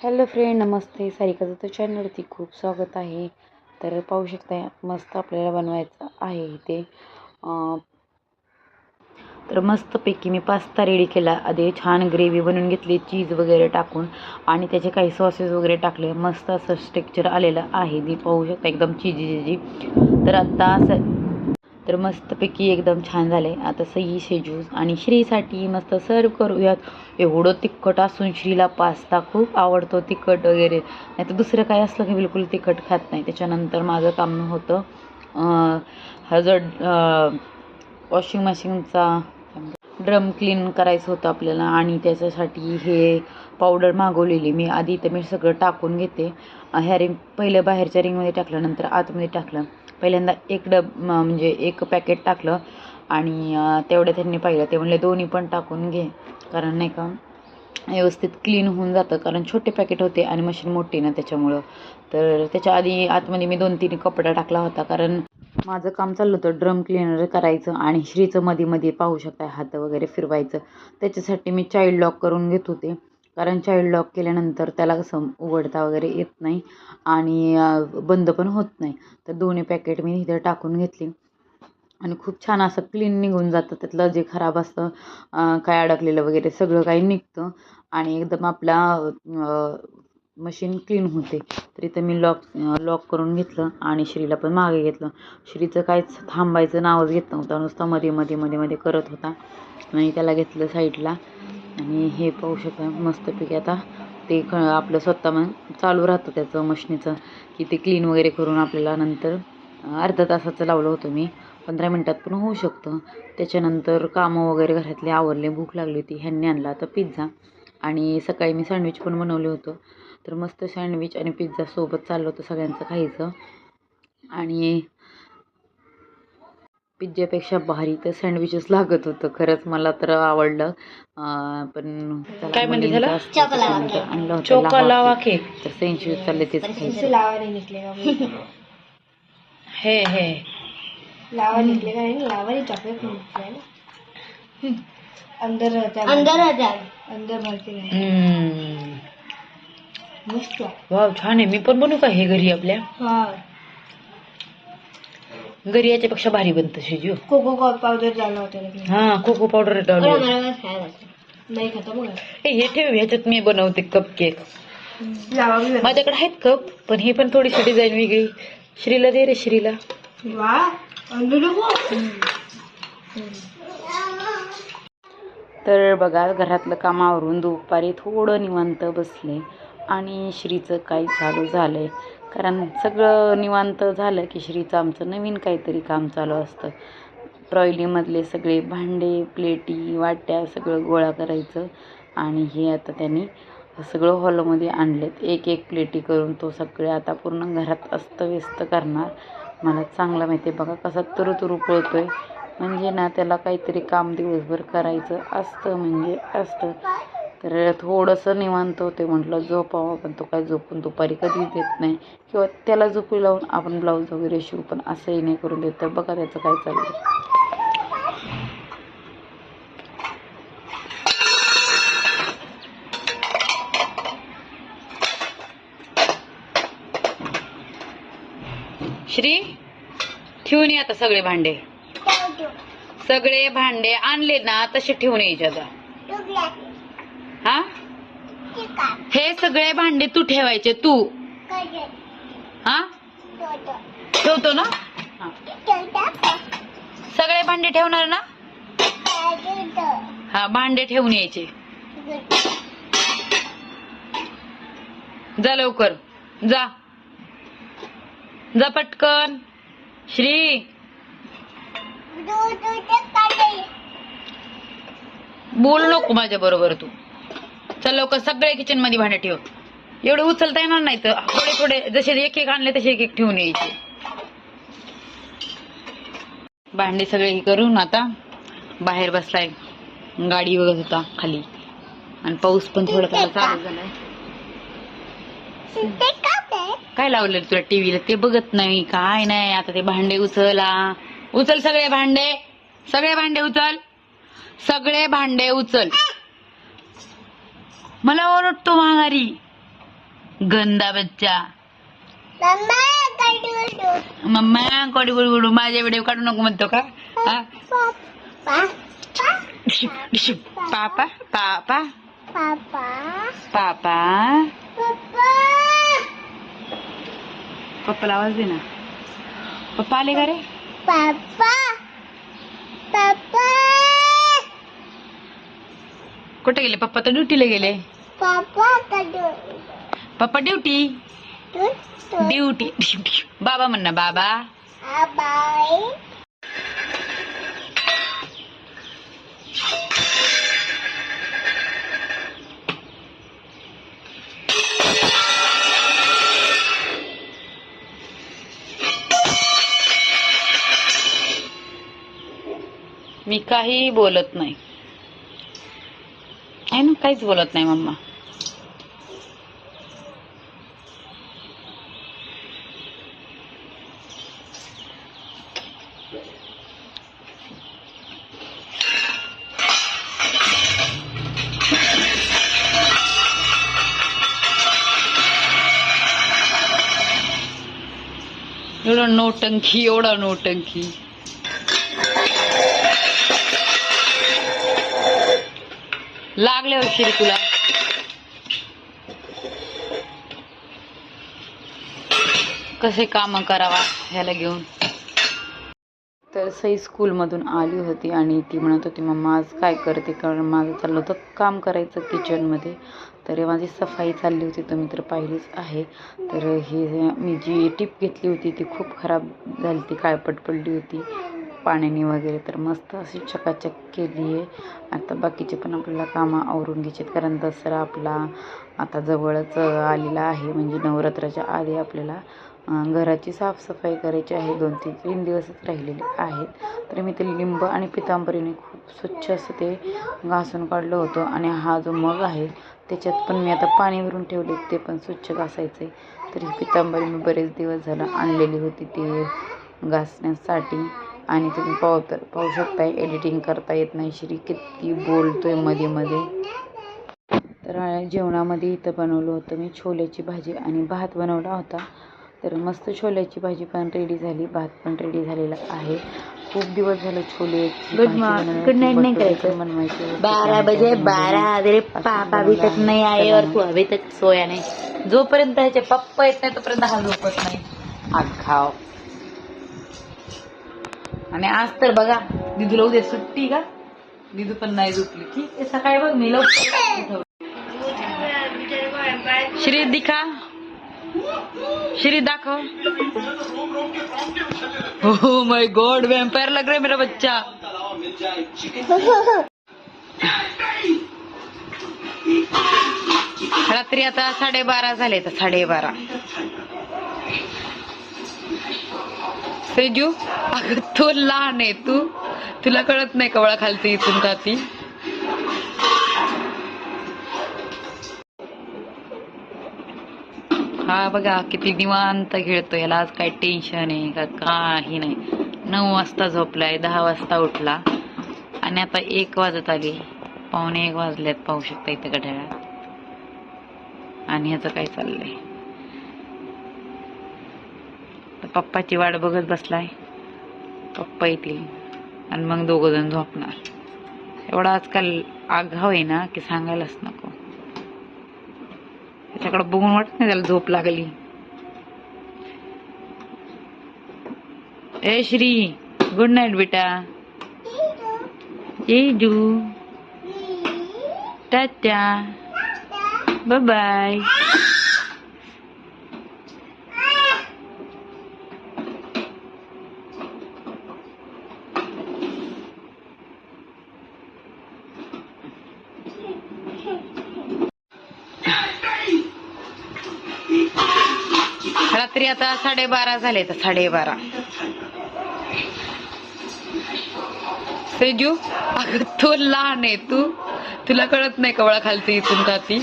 Hello friend नमस्ते. सारिकाचं तर चॅनलवरती खूप स्वागत आहे. तर पाहू शकता मस्त आपल्याला बनवायचं आहे इथे. तर मस्तपैकी मी पास्ता रेडी केला. आधी छान ग्रेव्ही बनवून घेतली चीज वगैरे टाकून आणि त्याचे काही सॉसेस वगैरे टाकले. मस्त असं स्ट्रेक्चर आलेलं आहे. मी पाहू शकता एकदम चिजी चिजी तर आत्ता असं तर मस्तपैकी एकदम छान झाले आता सई शेजूस आणि श्रीसाठी मस्त सर्व करूयात. एवढं तिखट असून श्रीला पास्ता खूप आवडतो तिखट वगैरे. नाही तर दुसरं काय असलं की बिलकुल तिखट खात नाही. त्याच्यानंतर माझं काम होतं. हजड हा वॉशिंग मशीनचा ड्रम क्लीन करायचं होतं आपल्याला आणि त्याच्यासाठी हे पावडर मागवलेली. मी आधी तर मी सगळं टाकून घेते. ह्या रिंग पहिलं बाहेरच्या रिंगमध्ये टाकलं नंतर आतमध्ये टाकलं. पहिल्यांदा एक डब म्हणजे एक पॅकेट टाकलं आणि तेवढ्या तेवढं त्यांनी पाहिलं. ते म्हणले दोन्ही पण टाकून घे. कारण नाही का व्यवस्थित क्लीन होऊन जातं. कारण छोटे पॅकेट होते आणि मशीन मोठी ना त्याच्यामुळं. तर त्याच्या आधी आतमध्ये मी दोन तीन कपडा टाकला होता. कारण माझं काम चाललं होतं ड्रम क्लिनर करायचं आणि श्रीचं मध्ये मध्ये पाहू शकता हात वगैरे फिरवायचं. त्याच्यासाठी मी चाइल्ड लॉक करून घेत होते. कारण चाइल्ड लॉक केल्यानंतर त्याला कसं उघडता वगैरे येत नाही आणि बंद पण होत नाही. तर दोन्ही पॅकेट मी इथे टाकून घेतली. आणि खूप छान असं क्लीन निघून जातं. त्यातलं जे खराब असतं काय अडकलेलं वगैरे सगळं काही निघतं. आणि एकदम आपला मशीन क्लीन होते. तर इथं मी लॉक लॉक करून घेतलं आणि श्रीला पण मागे घेतलं. श्रीचं काहीच थांबायचं नावच घेत नव्हतं. नुसता मध्ये मध्ये मध्ये मध्ये करत होता. आणि त्याला घेतलं साईडला आणि हे पाहू शकता मस्तपैकी आता ते ख आपलं स्वतः मग चालू राहतं त्याचं मशनीचं. की ते क्लीन वगैरे करून आपल्याला नंतर अर्धा तासाचं लावलं होतं मी. पंधरा मिनटात पण होऊ शकतं. त्याच्यानंतर कामं वगैरे घरातले आवरले. भूक लागली होती. ह्यांनी आणला तर पिझ्झा आणि सकाळी मी सँडविच पण बनवलं होतं. तर मस्त सँडविच आणि पिझ्झा सोबत चाललं होतं सगळ्यांचं खायचं. आणि पिझ्झापेक्षा भारी तर सँडविचच लागत होतं. खरंच मला तर आवडलं. अं, पण काय म्हणते त्याला? केक. आणलं होतं लावा केक. तर चालले तेच खायचं. हे हे. लावा निकलेगा नहीं? लावा चॉकलेट अंदर अंदर अंदर भरते. मस्त. वाव छान आहे. मी पण बनवू का हे घरी आपल्या? हाँ. घरी याच्यापेक्षा भारी बनतं शिजू. कोको होता है कोको पावडर है नहीं हो हे ठेव ह्याच्यात मी बनवते कप केक माझ्याकडे आहेत कप पण ही पण थोडीशी डिझाईन वेगळी. श्रीला दे रे श्रीला. तर बघा घरातलं काम आवरून दुपारी थोडं निवांत बसले. आणि श्रीचं काही चालू झालं आहे कारण सगळं निवांत झालं की श्रीचं आमचं नवीन काहीतरी काम चालू असतं. ट्रॉयलीमधले सगळे भांडे प्लेटी वाट्या सगळं गोळा करायचं. आणि हे आता त्यांनी सगळं हॉलमध्ये आणलेत. एक एक प्लेटी करून तो सगळे आता पूर्ण घरात अस्तव्यस्त करणार. मला चांगलं माहिती आहे. बघा कसा तुरु तुरु आहे म्हणजे ना त्याला काहीतरी काम दिवसभर करायचं असतं म्हणजे असतं. तर थोडंसं निवांत होते. म्हटलं झोपावं पण तो काय झोपून दुपारी कधीच देत नाही. किंवा त्याला झोपी लावून आपण ब्लाऊज वगैरे शिवू पण असंही नाही करून देत. तर बघा त्याचं काय चाललं श्री ठेवून ये आता सगळे भांडे. सगळे भांडे आणले ना तसे ठेवून यायचे आता हा? हे सगळे भांडे तू ठेवायचे तू. हा? ठेवतो. ना. सगळे भांडे ठेवणार ना? हा भांडे ठेवून यायचे. जा लवकर. जा. जा पटकन. श्री. बोलू नको माझ्या बरोबर तू. चल लवकर सगळे किचनमध्ये भांडे ठेव. एवढे उचलता येणार नाही तर थोडे थोडे जसे एक एक आणले तसे एक एक ठेवून यायचे. भांडे सगळे हे करून आता बाहेर बसलाय. गाडी बघत होता खाली. आणि पाऊस पण थोडा थोडा चालू झालाय. काय लावलं तुला टीव्हीला ते बघत नाही. काय नाही. आता ते भांडे उचला. उचल सगळे भांडे. सगळे भांडे उचल. सगळे भांडे उचल. मला ओरडतो माघारी. गंदा बच्चा. मम्मा कोडी गुडू गुडू माझे व्हिडिओ काढू नको म्हणतो का. पापा पापा. पापा. पप्पाला आवाज दे ना. पप्पा आले का रे? कुठे गेले? पप्पा तर ड्युटीला गेले. पप्पा ड्युटी. ड्युटी? बाबा म्हण ना बाबा. मी काही बोलत नाही. आहे ना काहीच बोलत नाही मम्मा. एवढं नोटंकी एवढा नोटंकी. लागले अशी तुला. कसे काम करावा ह्याला घेऊन. तर सई स्कूलमधून आली होती आणि ती म्हणत होती मम्मा आज काय करते? कारण माझं चाललं होतं काम करायचं किचनमध्ये तर माझी सफाई चालली होती तुम्ही तर पाहिलीच आहे. तर ही मी जी टीप घेतली होती ती खूप खराब झाली ती काळपट पडली होती. पाण्याने वगैरे तर मस्त अशी चकाचक केली आहे. आता बाकीचे पण आपल्याला कामं आवरून घ्यायचे कारण दसरा आपला आता जवळच आलेला आहे. म्हणजे नवरात्राच्या आधी आपल्याला घराची साफसफाई करायची आहे. दोन तीन तीन दिवसच राहिलेले आहेत. तर मी ते लिंब आणि पितांबरीने खूप स्वच्छ असं ते घासून काढलं होतं. आणि हा जो मग आहे त्याच्यात पण मी आता पाणी भरून ठेवले. ते पण स्वच्छ घासायचं आहे तर ही पितांबरी मी बरेच दिवस झालं आणलेली होती. ते घासण्यासाठी आणि तुम्ही पाहू तर पाहू शकताय एडिटिंग करता येत नाही. श्री किती बोलतोयमध्ये मध्ये तर जेवणामध्ये इथं बनवलं होतं मी छोल्याची भाजी आणि भात बनवला होता. तर मस्त छोल्याची भाजी पण रेडी झाली. भात पण रेडी झालेला आहे. खूप दिवस झाले chole Good morning. Good night नहीं करायचं. बारह बजे बारह तेरे पापा अभी तक नहीं आए और तू अभी तक सोया नहीं. जोपर्यंत ह्याचे पप्पा येत नाही तोपर्यंत हा झोपत नाही. खाव आणि आज तर बघा दिदूला उद्या सुट्टी का? दिदू पण नाही झोपली. ठीक आहे सकाळी बघ मी लवकर श्री दिखा. श्री दाखव. हो माय गॉड वैम्पायर लग रहा है मेरा बच्चा. रात्री आता साडेबारा झाले तर साडेबारा. सेजू अगं तो लहान आहे तू. तुला कळत नाही कवळा खालती इथून का ती? हा बघा किती निवांत खेळतो याला. आज काय टेन्शन आहे का काही नाही. नऊ वाजता झोपलाय दहा वाजता उठला. आणि आता एक वाजत आली. पावणे एक वाजल्यात पाहू शकता इथं घड्याळात आणि ह्याचं काय चाललंय तर पप्पाची वाट बघत बसलाय. पप्पा येतील आणि मग दोघं जण झोपणार. एवढा आजकाल आघाव आहे ना की सांगायलाच नको. त्याच्याकडे बघून वाटत नाही त्याला झोप लागली. ए श्री गुड नाईट बेटा. जेजू टाटा. बाय बाय रात्री आता साडेबारा झाले तर साडेबारा. सेजू अगं तो लहान आहे तू. तुला कळत नाही कवळा खालती इथून का ती?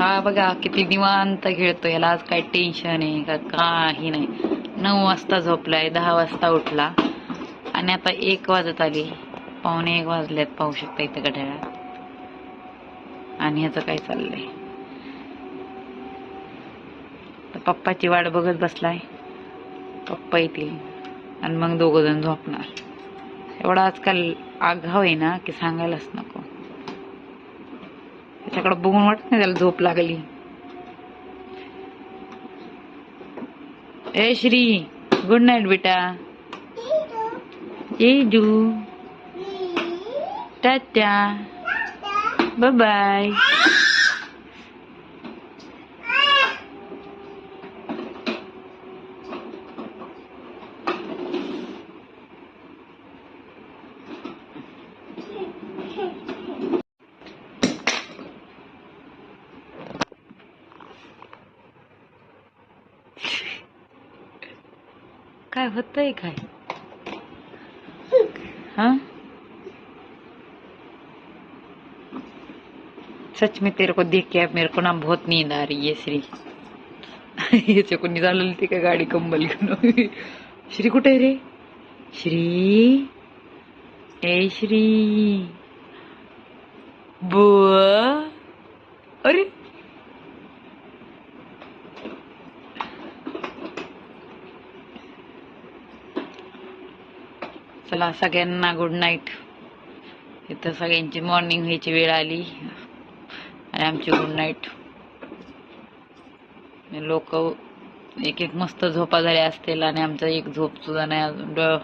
हा बघा किती निवांत खेळतो याला आज काय टेन्शन आहे का काही नाही. नऊ वाजता झोपलाय दहा वाजता उठला. आणि आता एक वाजत आली. पावणे एक वाजल्यात पाहू शकता इथं घड्याळात. आणि ह्याचं काय चाललंय? तर पप्पाची वाट बघत बसलाय. पप्पा येतील आणि मग दोघं जण झोपणार. एवढा आजकाल आघाव आहे ना की सांगायलाच नको. त्याच्याकडे बघून वाटत नाही त्याला झोप लागली. ए श्री गुड नाईट बेटा. जेजू टाटा बाय बाय काय होतंय काय हाँ? सच में तेरे को देख के अब मेरे को ना बहुत नींद आ रही है श्री। याच्या कोणी झालेली ती का गाडी कंबल घेऊन श्री कुठे आहे रे? श्री। ए श्री। बुआ अरे चला सगळ्यांना गुड नाईट इथं सगळ्यांची मॉर्निंग व्हायची वेळ आली. आणि आमची गुड नाईट लोक एक एक मस्त झोपा झाल्या असतील आणि आमचा एक झोप सुद्धा नाही अजून. ड-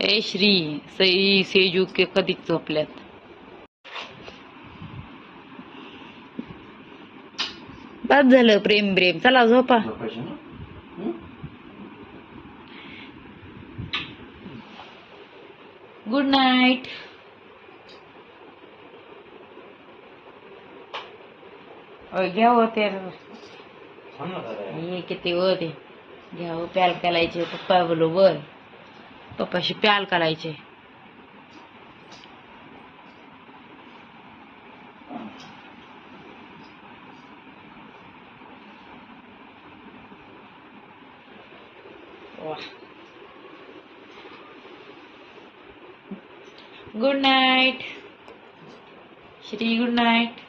ए श्री सई सेजू के कधीच झोपल्यात. बस झालं प्रेम प्रेम. चला झोपा. गुड नाईट घ्या होते हे किती होते घ्या हो प्याल करायचे. पप्पा बरोबर पप्पाशी प्याल करायचे. Good night Shri good night